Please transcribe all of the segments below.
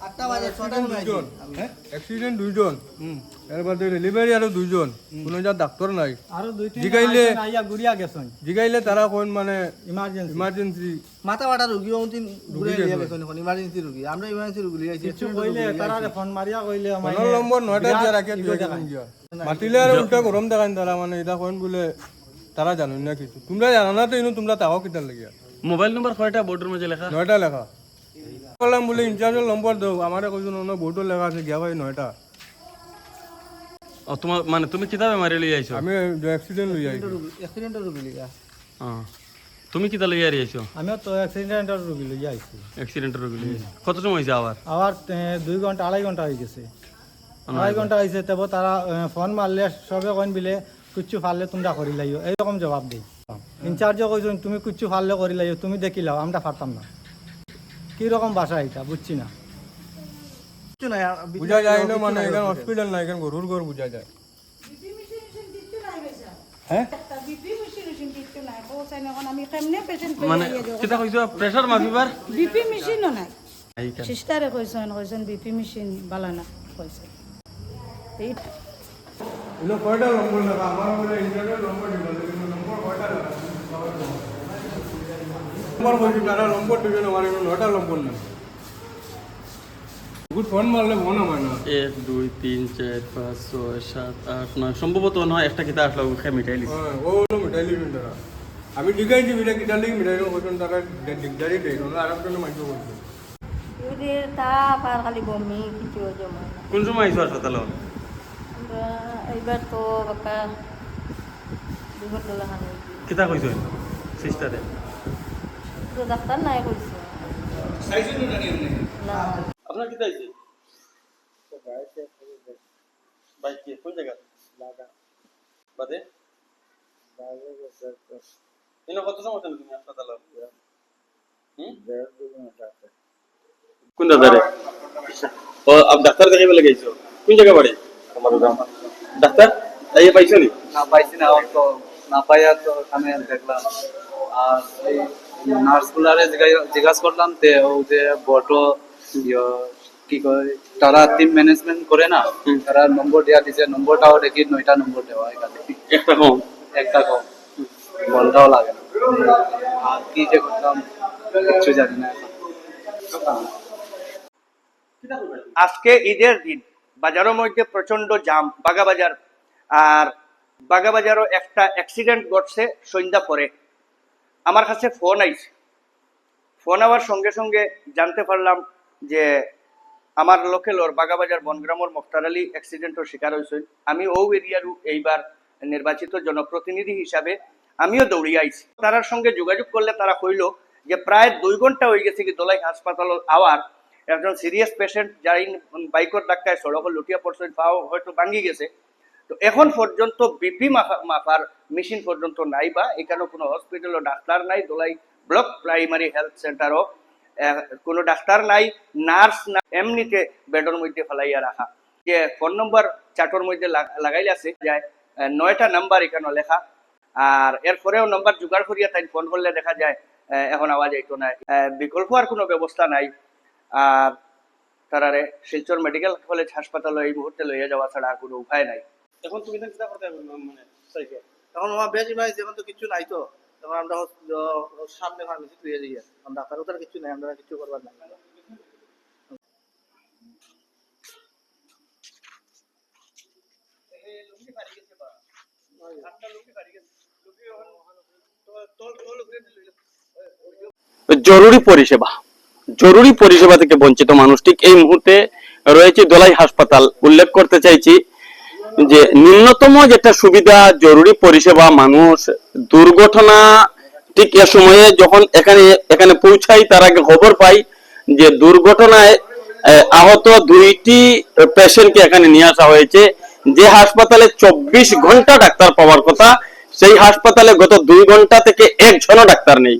আটটা বাজে সময় দুইজন। হ্যাঁ? অ্যাক্সিডেন্ট দুইজন। এর বাদে ডেলিভারি আরও দুইজন। কোনো যা ডাক্তার নাই। আরও দুই জিগাইলে- আইয়া গুড়িয়া গেছেন। জিগাইলে তারা কোন মানে ইমার্জেন্সি ইমার্জেন্সি মাথা বাটা রুগী অন্তিম ঘুরে গেছে। লিয়ে এখন ইমার্জেন্সি রুগী আমরা ইমার্জেন্সি রুগী লিয়ে কিছু কইলে তারা ফোন মারিয়া কইলে আমার নম্বর নয়টা দিয়ে রাখে দুই গিয়া মাতিলে আর উল্টা গরম দেখান তারা মানে এটা কোন বলে তারা জানো না কিছু। তোমরা জানো না তো ইনো তোমরা তাও কিতার লাগিয়া? মোবাইল নম্বর কয়টা? বোর্ডের মাঝে লেখা। নয়টা লেখা। বললাম বলে ইনচার্জের নম্বর দাও। আমারে কইছো না বহুটো লেখা আছে গিয়া ভাই নয়টা। ও তোমার মানে তুমি কিতাবে মারি লই আইছো আমি অ্যাক্সিডেন্ট লই যাই অ্যাক্সিডেন্টের রুগী লিয়ে ও। তুমি কিতা লই আরি আইছো আমিও তো অ্যাক্সিডেন্টের রুগী লইয়া আইছি অ্যাক্সিডেন্টের রোগী লই কত সময় হইছে আবার আবার এ, দুই ঘণ্টা আড়াই ঘণ্টা হয়ে গেছে। আড়াই ঘণ্টা হয়েছে তবে তারা ফোন মারলে সবে কইন বিলে কুচ্ছু ফারলে তোমরা করি লাইও। এইরকম জবাব দিই ইনচার্জও কইছেন তুমি কুচ্ছু ফারলে করি লাইও তুমি দেখি লাও আমরা পারতাম না। কি রকম ভাষা এটা? বুঝছি না। বুঝা যায় না মানে এখানে হসপিটাল নাই এখানে গরুর ঘর বুঝা যায়। হ্যাঁ? বিপি মেশিন মেশিন দিতে নাই পৌঁছাই না এখন আমি কেমনে পেশেন্ট মানে কিতা কইছো প্রেসার মাপিবার বিপি মেশিনও নাই। সিস্টারে কইছেন কইছেন বিপি মেশিন বালা না কইছে এই ইনো কয়টা নম্বর লেখা আমার বলে ইন্টারনেট নম্বর দিব নম্বর কয়টা নম্বর কইছি তারা নম্বর দিবেন আমার এখানে নম্বর না ফোন মারলে মনে হয় না। এক দুই তিন চার পাঁচ ছয় সাত আট নয় সম্ভবত নয় একটা কিতা আসলো খাই মিটাই লিখছে হ্যাঁ, ও হলো মিঠাই লিখবেন তারা। আমি লিখাইছি বিটা কিটা লিখি মিঠাই কইছেন তারা দিগদারি দেয় না আর একজনে মাইকে বলছে। না। কোন সময় আইছো হাসপাতালে এইবার তো বাকা কিতা কইছো? সিস্টারে। তো ডাক্তার নাই কইছে। না। আপনার বাইক কি কোন জায়গা? বাদে? ইনো কত সময় তুমি হাসপাতালে? কোন দাদারে ও আপ ডাক্তার দেখাইবে লাগাইছো কোন জায়গা বাড়ি? ডাক্তার? এই পাইছো না? পাইছি না তো না পাইয়া তো ওখানে দেখলাম। আর নার্সগুলারে জিজ্ঞাসা করলাম তে ও যে বটো ইয়ে, কি করে তারা টিম ম্যানেজমেন্ট করে না? তারা নম্বর দেওয়া দিছে নম্বরটাও দেখি নয়টা নম্বর দেওয়া এখানে। একটা কম? একটা কম। ঘন্টাও লাগে না। আর কি যে করতাম কিছু জানি না আজকে ঈদের দিন বাজারের মধ্যে প্রচণ্ড জাম বাগাবাজার। আর বাগাবাজারও একটা অ্যাক্সিডেন্ট ঘটছে সন্ধ্যা পরে। আমার কাছে ফোন আইছে। ফোন আওয়ার সঙ্গে সঙ্গে জানতে পারলাম যে আমার লোকেলর বাগাবাজার বনগ্রামর মুক্তার আলী অ্যাক্সিডেন্টের শিকার হয়েছে। আমি ও এরিয়ারও এইবার নির্বাচিত জনপ্রতিনিধি হিসাবে আমিও দৌড়িয়ে আইছি। তারার সঙ্গে যোগাযোগ করলে তারা কইল যে প্রায় দুই ঘণ্টা হয়ে গেছে কি দোলাই হাসপাতাল আওয়ার। একজন সিরিয়াস পেশেন্ট যাই বাইকর ধাক্কায় সড়কে লুটিয়া পড়ছে পাও হয়তো ভাঙ্গি গেছে। তো এখন পর্যন্ত বিপি মাপার মেশিন পর্যন্ত নাই বা এখানে কোনো হসপিটালও ডাক্তার নাই দোলাই ব্লক প্রাইমারি হেলথ সেন্টারও কোনো ডাক্তার নাই নার্স না এমনিতে বেডের মধ্যে ফেলাইয়া রাখা। যে ফোন নম্বর চার্টর মধ্যে লাগ- লাগাইলে আছে যায় নয়টা নাম্বার এখানে লেখা। আর এরপরেও নাম্বার জোগাড় করিয়া তাই ফোন করলে দেখা যায় এখন আওয়াজ আইতো না আহ, বিকল্প আর কোনো ব্যবস্থা নাই। আর তারারে শিলচর মেডিকেল কলেজ হাসপাতালে এই মুহূর্তে লইয়া যাওয়া ছাড়া আর কোনো উপায় নাই। এখন তুমি তো কিতা করতে মানে এখন আমার বেশ ইমার্জেন্সি এখন তো কিছু নাই তো, তখন আমরা সামনে ফার্মেসি তুই যাই আমরা ডাক্তার ওটার কিছু নাই, আমরা কিছু করবার নাই। জরুরি পরিষেবা জরুরি পরিষেবা থেকে বঞ্চিত মানুষ, ঠিক এই মুহূর্তে রয়েছে দোলাই হাসপাতাল। উল্লেখ করতে চাইছি যে ন্যূনতম যেটা সুবিধা জরুরি পরিষেবা মানুষ দুর্ঘটনা ঠিক এ সময়ে যখন এখানে এখানে পৌঁছাই তার আগে খবর পাই যে দুর্ঘটনায় আহত দুইটি পেশেন্টকে এখানে নিয়ে আসা হয়েছে। যে হাসপাতালে চব্বিশ ঘণ্টা ডাক্তার পাওয়ার কথা, সেই হাসপাতালে গত দুই ঘণ্টা থেকে একজনও ডাক্তার নেই।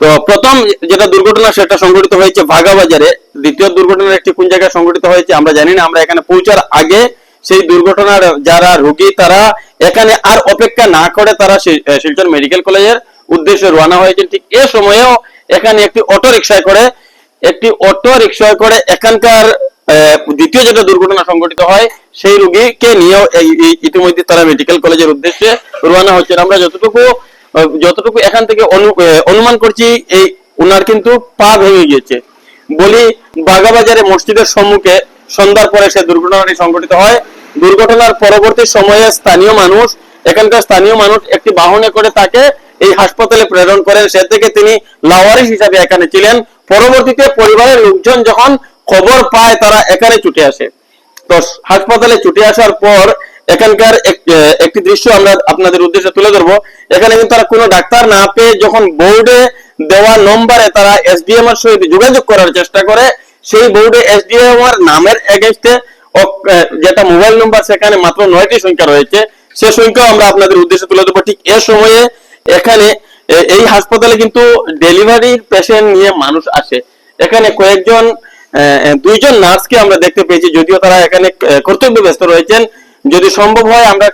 তো প্রথম যেটা দুর্ঘটনা, সেটা সংঘটিত হয়েছে ভাগাবাজারে। দ্বিতীয় দুর্ঘটনা একটি কোন জায়গায় সংঘটিত হয়েছে আমরা জানি না। আমরা এখানে পৌঁছার আগে সেই দুর্ঘটনার যারা রোগী, তারা এখানে আর অপেক্ষা না করে তারা শিলচর মেডিকেল কলেজের উদ্দেশ্যে রওনা হয়েছে ঠিক এ সময়েও এখানে একটি অটো রিক্সায় করে, একটি অটো রিক্সায় করে এখানকার দ্বিতীয় যেটা দুর্ঘটনা সংঘটিত হয়, সেই রোগীকে নিয়েও ইতিমধ্যে তারা মেডিকেল কলেজের উদ্দেশ্যে রওনা হচ্ছেন। আমরা যতটুকু যতটুকু এখান থেকে অনু- অনুমান করছি, এই উনার কিন্তু পা ভেঙে গিয়েছে। বলি বাগাবাজারে মসজিদের সম্মুখে সন্ধ্যার পরে সে দুর্ঘটনাটি সংঘটিত হয়। দুর্ঘটনার পরবর্তী সময়ে স্থানীয় মানুষ, এখানকার স্থানীয় মানুষ একটি বাহনে করে তাকে এই হাসপাতালে প্রেরণ করেন। সে থেকে তিনি লাওয়ারিস হিসাবে এখানে ছিলেন। পরবর্তীতে পরিবারের লোকজন যখন খবর পায়, তারা এখানে ছুটে আসে। তো হাসপাতালে ছুটে আসার পর এখানকার একটি দৃশ্য আমরা আপনাদের উদ্দেশ্যে তুলে ধরবো। এখানে কিন্তু তারা কোনো ডাক্তার না পেয়ে যখন বোর্ডে দেওয়া নম্বরে তারা এসডিএম এর সহিত যোগাযোগ করার চেষ্টা করে সেই বোর্ডে এসডিএম এর নামের এগেনস্টে যেটা মোবাইল নম্বর সেখানে মাত্র নয়টি সংখ্যা রয়েছে। সে সংখ্যা আমরা আপনাদের উদ্দেশ্যে তুলে দেবো ঠিক এ সময়ে এখানে এই হাসপাতালে কিন্তু ডেলিভারি পেশেন্ট নিয়ে মানুষ আসে। এখানে কয়েকজন দুইজন নার্সকে আমরা দেখতে পেয়েছি, যদিও তারা এখানে কর্তব্য ব্যস্ত রয়েছেন। যদি সম্ভব হয়, আমরা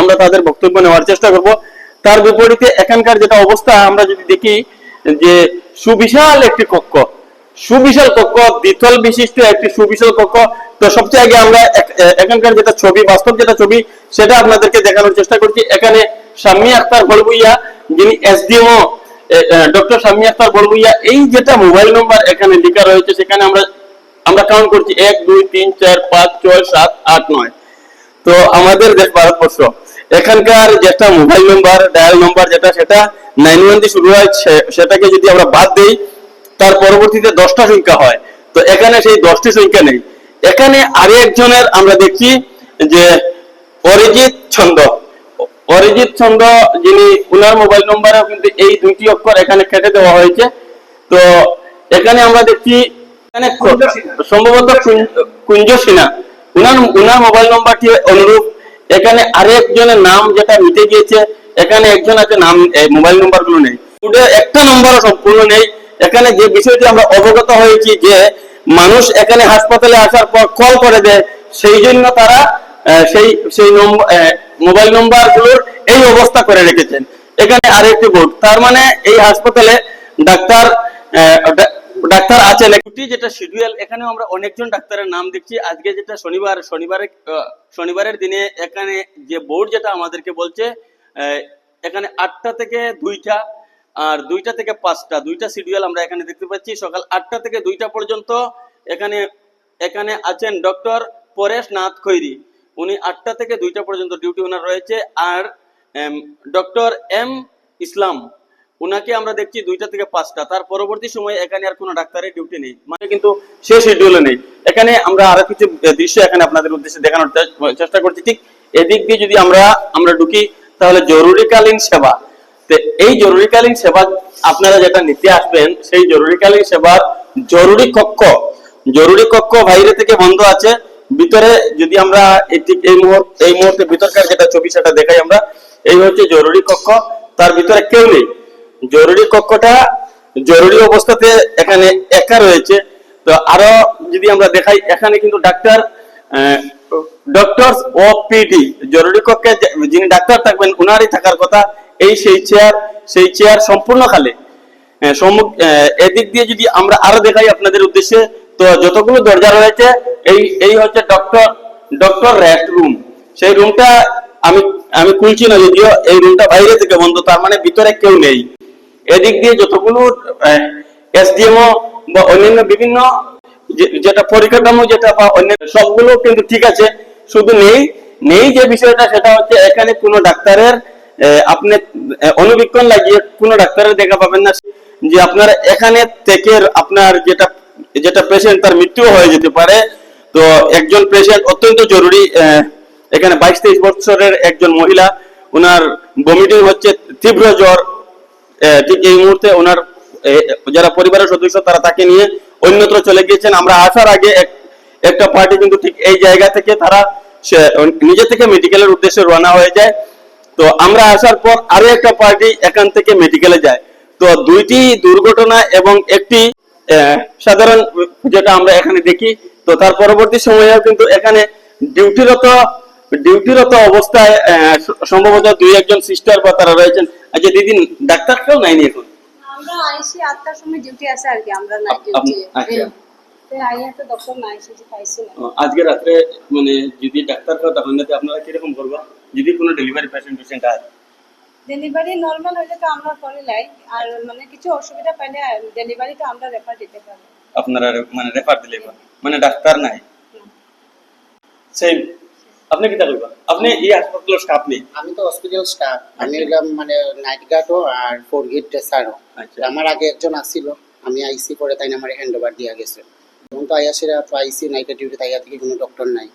আমরা তাদের বক্তব্য নেওয়ার চেষ্টা করব। তার বিপরীতে এখানকার যেটা অবস্থা, আমরা যদি দেখি যে সুবিশাল একটি কক্ষ। সুবিশাল কক্ষ, দ্বিতল বিশিষ্ট একটি সুবিশাল কক্ষ। তো সবচেয়ে আগে আমরা এখানকার যেটা ছবি, বাস্তব যেটা ছবি, সেটা আপনাদেরকে দেখানোর চেষ্টা করছি। এখানে শাম্মী আক্তার বলবুইয়া যিনি এসডিএমও ডক্টর শাম্মী আক্তার বলবুইয়া এই যেটা মোবাইল নম্বর এখানে লেখা রয়েছে, সেখানে আমরা আমরা কাউন্ট করছি এক, দুই, তিন, চার, পাঁচ, ছয়, সাত, আট, নয়। তো আমাদের দেশ ভারতবর্ষ। এখানকার যেটা মোবাইল নম্বর ডায়াল নম্বর যেটা, সেটা নাইন ওয়ান দিয়ে শুরু হয় সেটাকে যদি আমরা বাদ দেই তার পরবর্তীতে দশটা সংখ্যা হয়। তো এখানে সেই দশটি সংখ্যা নেই। এখানে আরে একজনের আমরা দেখছি যে অরিজিৎ ছন্দ। অরিজিৎ ছন্দ যিনি উনার মোবাইল নম্বরেও কিন্তু এই দুইটি অক্ষর এখানে কেটে দেওয়া হয়েছে। তো এখানে আমরা দেখছি এখানে সম্ভবত কুঞ্জ- সিনহা। উনার উনার মোবাইল নম্বরটি অনুরূপ। এখানে আরেকজনের নাম যেটা মিটে গিয়েছে। এখানে একজন আছে নাম মোবাইল নম্বরগুলো নেই একটা নম্বরও সম্পূর্ণ নেই। এখানে যে বিষয়টি আমরা অবগত হয়েছি যে মানুষ এখানে হাসপাতালে আসার পর কল করে দেয় সেই জন্য তারা সেই সেই মোবাইল নম্বরগুলোর এই অবস্থা করে রেখেছেন। এখানে আরেকটি বোর্ড তার মানে এই হাসপাতালে ডাক্তার ডাক্তার আছেন। ছুটি যেটা শিডিউল এখানেও আমরা অনেকজন ডাক্তারের নাম দেখছি। আজকে যেটা শনিবার শনিবারে আহ, শনিবারের দিনে এখানে যে বোর্ড যেটা আমাদেরকে বলছে এখানে আটটা থেকে দুইটা আর দুইটা থেকে পাঁচটা, দুইটা শিডিউল আমরা এখানে দেখতে পাচ্ছি। সকাল আটটা থেকে দুইটা পর্যন্ত এখানে এখানে আছেন ডক্টর পরেশ নাথ খৈরি। উনি আটটা থেকে দুইটা পর্যন্ত ডিউটি ওনার রয়েছে। আর ডক্টর এম ইসলাম, উনাকে আমরা দেখছি দুইটা থেকে পাঁচটা। তার পরবর্তী সময়ে এখানে আর কোনো ডাক্তারের ডিউটি নেই। মানে কিন্তু সে শিডিউলে নেই। এখানে আমরা আরও কিছু দৃশ্য এখানে আপনাদের উদ্দেশ্যে দেখানোর চেষ্টা করছি। ঠিক এদিক দিয়ে যদি আমরা আমরা ঢুকি, তাহলে জরুরিকালীন সেবা। এই জরুরিকালীন সেবা আপনারা যেটা নিতে আসবেন, সেই জরুরিকালীন সেবার জরুরি কক্ষ জরুরি কক্ষ বাইরে থেকে বন্ধ আছে। ভিতরে যদি আমরা এই মুহূর্তে এই মুহূর্তে ভিতরকার যেটা ছবি, সেটা দেখাই আমরা। এই হচ্ছে জরুরি কক্ষ, তার ভিতরে কেউ নেই। জরুরি কক্ষটা জরুরি অবস্থাতে এখানে একা রয়েছে। তো আরও যদি আমরা দেখাই, এখানে কিন্তু ডাক্তার ডক্টর ও পিডি জরুরি কক্ষে যিনি ডাক্তার থাকবেন, উনারই থাকার কথা। এই সেই চেয়ার সেই চেয়ার সম্পূর্ণ খালি এদিক দিয়ে যদি আমরা আরও দেখাই আপনাদের উদ্দেশ্যে, তো যতগুলো দরজা রয়েছে, এই এই হচ্ছে ডক্টর ডক্টর রেস্ট রুম সেই রুমটা আমি আমি খুলছি না যদিও, এই রুমটা বাইরে থেকে বন্ধ, তার মানে ভিতরে কেউ নেই। এদিক দিয়ে যতগুলো এসডিএমও বা অন্যান্য বিভিন্ন যেটা পরিকাঠামো, যেটা বা অন্যান্য, সবগুলো কিন্তু ঠিক আছে। শুধু নেই নেই যে বিষয়টা, সেটা হচ্ছে এখানে কোনো ডাক্তারের আপনি অনুবীক্ষণ লাগিয়ে কোনো ডাক্তারের দেখা পাবেন না। যে আপনার এখানে থেকে আপনার যেটা যেটা পেশেন্ট তার মৃত্যু হয়ে যেতে পারে। তো একজন পেশেন্ট অত্যন্ত জরুরি এখানে বাইশ তেইশ বছরের একজন মহিলা ওনার ভমিটিং হচ্ছে, তীব্র জ্বর। ঠিক এই মুহূর্তে ওনার যারা পরিবারের সদস্য, তারা তাকে নিয়ে অন্যত্র চলে গিয়েছেন। আমরা আসার আগে এক- একটা পার্টি কিন্তু ঠিক এই জায়গা থেকে তারা নিজে থেকে মেডিকেলের উদ্দেশ্যে রওনা হয়ে যায়। তো আমরা আসার পর আরও একটা পার্টি এখান থেকে মেডিকেলে যায়। তো দুইটি দুর্ঘটনা এবং একটি সাধারণ যেটা আমরা এখানে দেখি। তো তার পরবর্তী সময়েও কিন্তু এখানে ডিউটিরত ডিউটিরত অবস্থায় সম্ভবত দুই একজন সিস্টার বা তারা রয়েছেন। আচ্ছা দিদি, ডাক্তার কেউ নাইনি এখন? আমরা আইসি আটটার সময় ডিউটি আছে আর কি আমরা নাইট ডিউটি আচ্ছা। আইয়া তো ডক্টর না এসে পাইছি না। আজকে রাত্রে মানে যদি ডাক্তার কথা যাতে আপনারা কীরকম করবা? যদি কোনো ডেলিভারি পেশেন্ট পেশেন্ট হয় ডেলিভারি নর্মাল হলে তো আমরা করে লাই আর মানে কিছু অসুবিধা পাইলে ডেলিভারি তো আমরা রেফার দিতে পারি। আপনারা মানে রেফার দিলে মানে ডাক্তার নাই? সেই আপনি কি করবা আপনি এই হাসপাতালের স্টাফ নেই আমি তো হসপিটাল স্টাফ আমি হলাম মানে নাইট গার্ডও আর ফোর গেট আচ্ছা। আমার আগে একজন আসছিল আমি আইসি করে তাই আমার হ্যান্ড ওভার দিয়া গেছে। এখন তো আইয়াসিরা তো আইসি নাইটের ডিউটি তাইয়া থেকে কোনো ডক্টর নাই।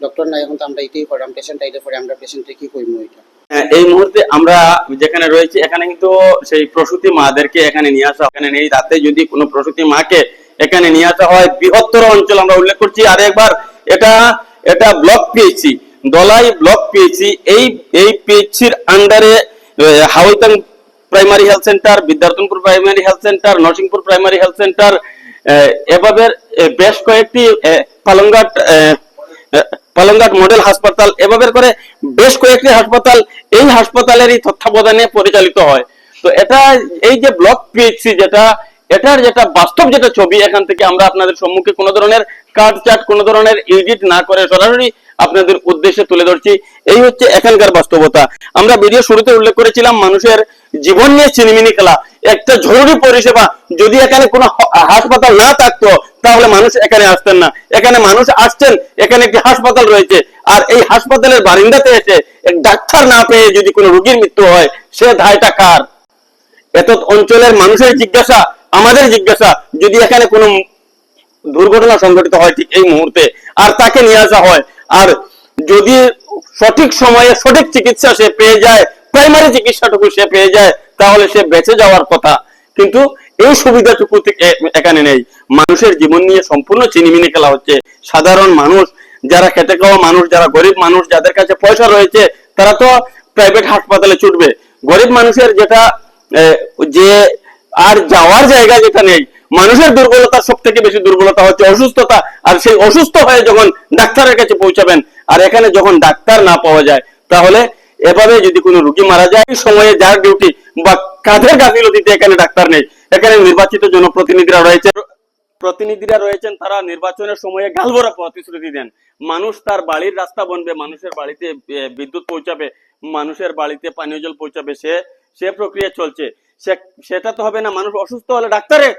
ডক্টর নাই এখন তো আমরা এটাই করাম পেশেন্ট আইলে পরে আমরা পেশেন্টে কি করব এটা? হ্যাঁ, এই মুহূর্তে আমরা যেখানে রয়েছি এখানে কিন্তু সেই প্রসূতি মাদেরকে এখানে নিয়ে আসা এখানে নেই রাতে যদি কোনো প্রসূতি মাকে এখানে নিয়ে আসা হয় বৃহত্তর অঞ্চল আমরা উল্লেখ করছি। আর একবার এটা এটা block PHC Dalai block PHC এই এই পিএইচসির আন্ডারে Haoitang primary health centre Bidyarthanpur primary health centre Narsingpur primary health centre এভাবে বেশ কয়েকটি পালংঘাট পালংঘাট মডেল হাসপাতাল, এভাবে করে বেশ কয়েকটি হাসপাতাল এই হাসপাতালেরই তত্ত্বাবধানে পরিচালিত হয়। তো এটা, এই যে ব্লক পিএইচসি যেটা এটার যেটা বাস্তব যেটা ছবি, এখান থেকে আমরা আপনাদের সম্মুখে কোনো ধরনের কাট চাট, কোনো ধরনের এডিট না করে সরাসরি আপনাদের উদ্দেশ্যে তুলে ধরছি। এই হচ্ছে এখানকার বাস্তবতা। আমরা ভিডিও শুরুতে উল্লেখ করেছিলাম মানুষের জীবন নিয়ে চিনিমিনি খেলা। একটা জরুরি পরিষেবা, যদি এখানে কোনো হাসপাতাল না থাকতো, তাহলে মানুষ এখানে আসতেন না। এখানে মানুষ আসছেন, এখানে একটি হাসপাতাল রয়েছে। আর এই হাসপাতালের বারিন্দাতে এসে ডাক্তার না পেয়ে যদি কোনো রোগীর মৃত্যু হয়, সে দায়টা কার? এত অঞ্চলের মানুষের জিজ্ঞাসা আমাদের জিজ্ঞাসা যদি এখানে কোনো দুর্ঘটনা সংঘটিত হয় ঠিক এই মুহূর্তে, আর তাকে নিয়ে আসা হয়, আর যদি সঠিক সময়ে সঠিক চিকিৎসা সে পেয়ে যায় প্রাইমারি চিকিৎসাটুকু সে পেয়ে যায়, তাহলে সে বেঁচে যাওয়ার কথা। কিন্তু এই সুবিধাটুকু এখানে নেই। মানুষের জীবন নিয়ে সম্পূর্ণ চিনিমিনি খেলা হচ্ছে। সাধারণ মানুষ, যারা খেটে খাওয়া মানুষ, যারা গরিব মানুষ, যাদের কাছে পয়সা রয়েছে, তারা তো প্রাইভেট হাসপাতালে ছুটবে। গরিব মানুষের যেটা যে আর যাওয়ার জায়গা যেটা নেই, মানুষের দুর্বলতা সব থেকে বেশি দুর্বলতা হচ্ছে অসুস্থতা। আর সেই অসুস্থ হয়ে যখন ডাক্তারের কাছে পৌঁছাবেন, আর এখানে যখন ডাক্তার না পাওয়া যায়, তাহলে এভাবে যদি কোনো রুগী মারা যায় সময়ে যার ডিউটি বা কাঁধের গাফিলতিতে এখানে ডাক্তার নেই? এখানে নির্বাচিত জনপ্রতিনিধিরা রয়েছে। প্রতিনিধিরা রয়েছেন, তারা নির্বাচনের সময়ে গালভরা প্রতিশ্রুতি দেন। মানুষ তার বাড়ির রাস্তা বনবে, মানুষের বাড়িতে বিদ্যুৎ পৌঁছাবে, মানুষের বাড়িতে পানীয় জল পৌঁছাবে, সে সে প্রক্রিয়া চলছে। সেটা তো হবে না। মানুষ অসুস্থ হলে ডাক্তারের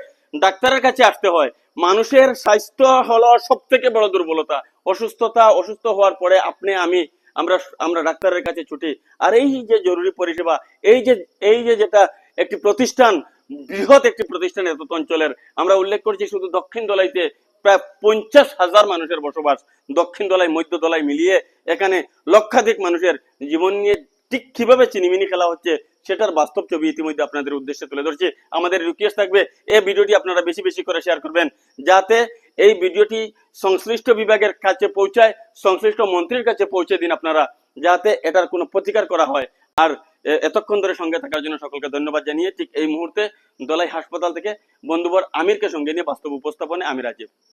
ডাক্তারের কাছে আসতে হয়। মানুষের স্বাস্থ্য হলো সব থেকে বড় দুর্বলতা। অসুস্থতা, অসুস্থ হওয়ার পরে আপনি, আমি, আমরা আমরা ডাক্তারের কাছে ছুটি। আর এই যে জরুরি পরিষেবা, এই যে এই যে যেটা একটি প্রতিষ্ঠান, বৃহৎ একটি প্রতিষ্ঠান এত অঞ্চলের, আমরা উল্লেখ করছি শুধু দক্ষিণ দলাইতে প্রায় পঞ্চাশ হাজার মানুষের বসবাস। দক্ষিণ দলাই, মধ্য দলাই মিলিয়ে এখানে লক্ষাধিক মানুষের জীবন নিয়ে ঠিক কীভাবে চিনিমিনি খেলা হচ্ছে সেটার বাস্তব ছবি ইতিমধ্যে আপনাদের উদ্দেশ্যে তুলে ধরছি। আমাদের রিকোয়েস্ট থাকবে, এই ভিডিওটি আপনারা বেশি বেশি করে শেয়ার করবেন, যাতে এই ভিডিওটি সংশ্লিষ্ট বিভাগের কাছে পৌঁছায়, সংশ্লিষ্ট মন্ত্রীর কাছে পৌঁছে দিন আপনারা, যাতে এটার কোনো প্রতিকার করা হয়। আর এতক্ষণ ধরে সঙ্গে থাকার জন্য সকলকে ধন্যবাদ জানিয়ে ঠিক এই মুহূর্তে দলাই হাসপাতাল থেকে বন্ধুবর আমিরকে সঙ্গে নিয়ে বাস্তব উপস্থাপনে আমি রাজীব